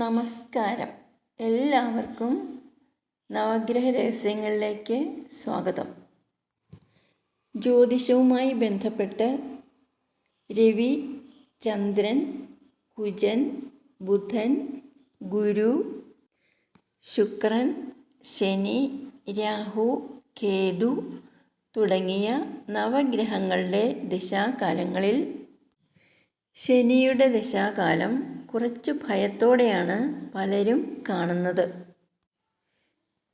നമസ്കാരം. എല്ലാവർക്കും നവഗ്രഹ രഹസ്യങ്ങളിലേക്ക് സ്വാഗതം. ജ്യോതിഷവുമായി ബന്ധപ്പെട്ട് രവി ചന്ദ്രൻ കുജൻ ബുധൻ ഗുരു ശുക്രൻ ശനി രാഹു കേതു തുടങ്ങിയ നവഗ്രഹങ്ങളുടെ ദശാകാലങ്ങളിൽ ശനിയുടെ ദശാകാലം കുറച്ച് ഭയത്തോടെയാണ് പലരും കാണുന്നത്.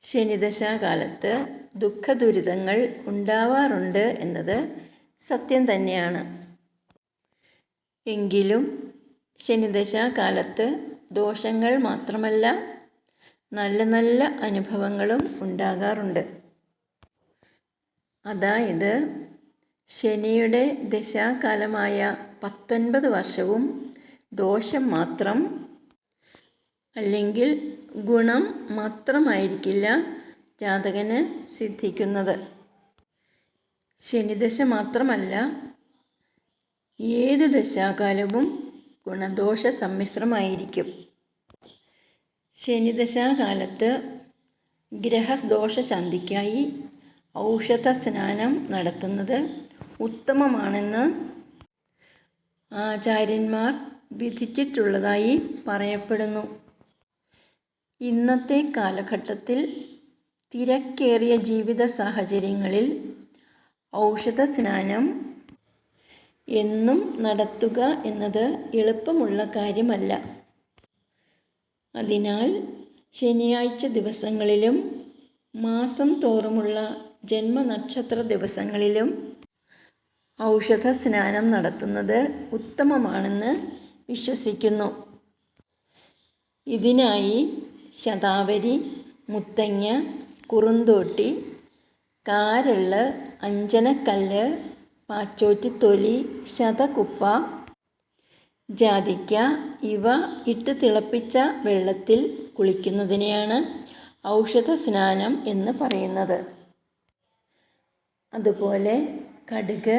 ശനിദശാകാലത്ത് ദുഃഖദുരിതങ്ങൾ ഉണ്ടാവാറുണ്ട് എന്നത് സത്യം തന്നെയാണ്. എങ്കിലും ശനിദശാകാലത്ത് ദോഷങ്ങൾ മാത്രമല്ല നല്ല നല്ല അനുഭവങ്ങളും ഉണ്ടാകാറുണ്ട്. അതായത് ശനിയുടെ ദശാകാലമായ പത്തൊൻപത് വർഷവും ദോഷം മാത്രം അല്ലെങ്കിൽ ഗുണം മാത്രമായിരിക്കില്ല ജാതകന് സിദ്ധിക്കുന്നത്. ശനിദശ മാത്രമല്ല ഏത് ദശാകാലവും ഗുണദോഷ സമ്മിശ്രമായിരിക്കും. ശനിദശാകാലത്ത് ഗ്രഹദോഷ ശാന്തിക്കായി ഔഷധ സ്നാനം നടത്തുന്നത് ഉത്തമമാണെന്ന് ആചാര്യന്മാർ വിധിച്ചിട്ടുള്ളതായി പറയപ്പെടുന്നു. ഇന്നത്തെ കാലഘട്ടത്തിൽ തിരക്കേറിയ ജീവിത സാഹചര്യങ്ങളിൽ ഔഷധ സ്നാനം എന്നും നടത്തുക എന്നത് എളുപ്പമുള്ള കാര്യമല്ല. അതിനാൽ ശനിയാഴ്ച ദിവസങ്ങളിലും മാസം തോറുമുള്ള ജന്മനക്ഷത്ര ദിവസങ്ങളിലും ഔഷധ സ്നാനം നടത്തുന്നത് ഉത്തമമാണെന്ന് വിശ്വസിക്കുന്നു. ഇതിനായി ശതാവരി മുത്തങ്ങ കുറുന്തോട്ടി കാരൾ അഞ്ചനക്കല്ല് പാച്ചോറ്റിത്തൊലി ശതകുപ്പ ജാതിക്ക ഇവ ഇട്ട് തിളപ്പിച്ച വെള്ളത്തിൽ കുളിക്കുന്നതിനെയാണ് ഔഷധ സ്നാനം എന്ന് പറയുന്നത്. അതുപോലെ കടുക്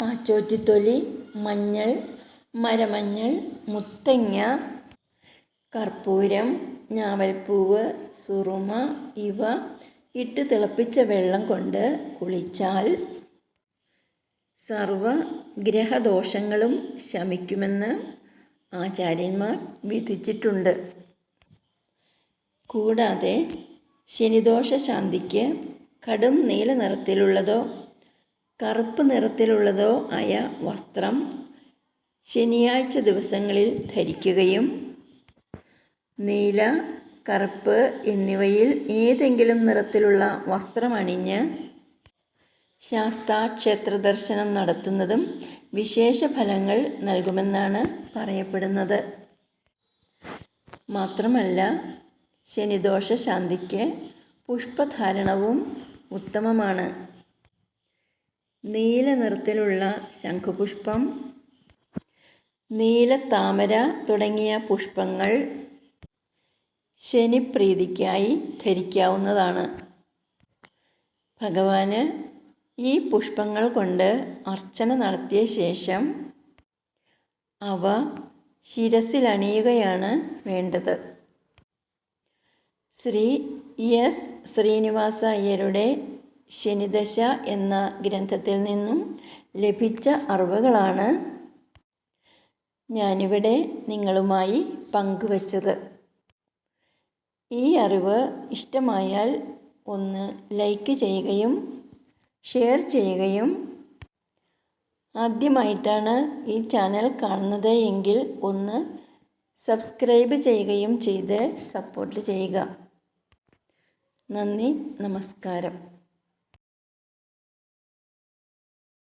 പാച്ചോറ്റിത്തൊലി മഞ്ഞൾ മരമഞ്ഞൾ മുത്തങ്ങ കർപ്പൂരം ഞാവൽപ്പൂവ് സുറുമ ഇവ ഇട്ട് തിളപ്പിച്ച വെള്ളം കൊണ്ട് കുളിച്ചാൽ സർവ ഗ്രഹദോഷങ്ങളും ശമിക്കുമെന്ന് ആചാര്യന്മാർ വിധിച്ചിട്ടുണ്ട്. കൂടാതെ ശനിദോഷ ശാന്തിക്ക് കടും നീല നിറത്തിലുള്ളതോ കറുപ്പ് നിറത്തിലുള്ളതോ ആയ വസ്ത്രം ശനിയാഴ്ച ദിവസങ്ങളിൽ ധരിക്കുകയും നീല കറുപ്പ് എന്നിവയിൽ ഏതെങ്കിലും നിറത്തിലുള്ള വസ്ത്രമണിഞ്ഞ് ശാസ്താക്ഷേത്ര ദർശനം നടത്തുന്നതും വിശേഷ ഫലങ്ങൾ നൽകുമെന്നാണ് പറയപ്പെടുന്നത്. മാത്രമല്ല ശനിദോഷ ശാന്തിക്ക് പുഷ്പധാരണവും ഉത്തമമാണ്. നീല നിറത്തിലുള്ള ശംഖുപുഷ്പം നീലത്താമര തുടങ്ങിയ പുഷ്പങ്ങൾ ശനിപ്രീതിക്കായി ധരിക്കാവുന്നതാണ്. ഭഗവാന് ഈ പുഷ്പങ്ങൾ കൊണ്ട് അർച്ചന നടത്തിയ ശേഷം അവ ശിരസിലണിയുകയാണ് വേണ്ടത്. ശ്രീ എസ് ശ്രീനിവാസ അയ്യരുടെ ശനിദശ എന്ന ഗ്രന്ഥത്തിൽ നിന്നും ലഭിച്ച അറിവുകളാണ് ഞാനിവിടെ നിങ്ങളുമായി പങ്കുവച്ചത്. ഈ അറിവ് ഇഷ്ടമായാൽ ഒന്ന് ലൈക്ക് ചെയ്യുകയും ഷെയർ ചെയ്യുകയും ആദ്യമായിട്ടാണ് ഈ ചാനൽ കാണുന്നത് എങ്കിൽ ഒന്ന് സബ്സ്ക്രൈബ് ചെയ്യുകയും ചെയ്ത് സപ്പോർട്ട് ചെയ്യുക. നന്ദി നമസ്കാരം.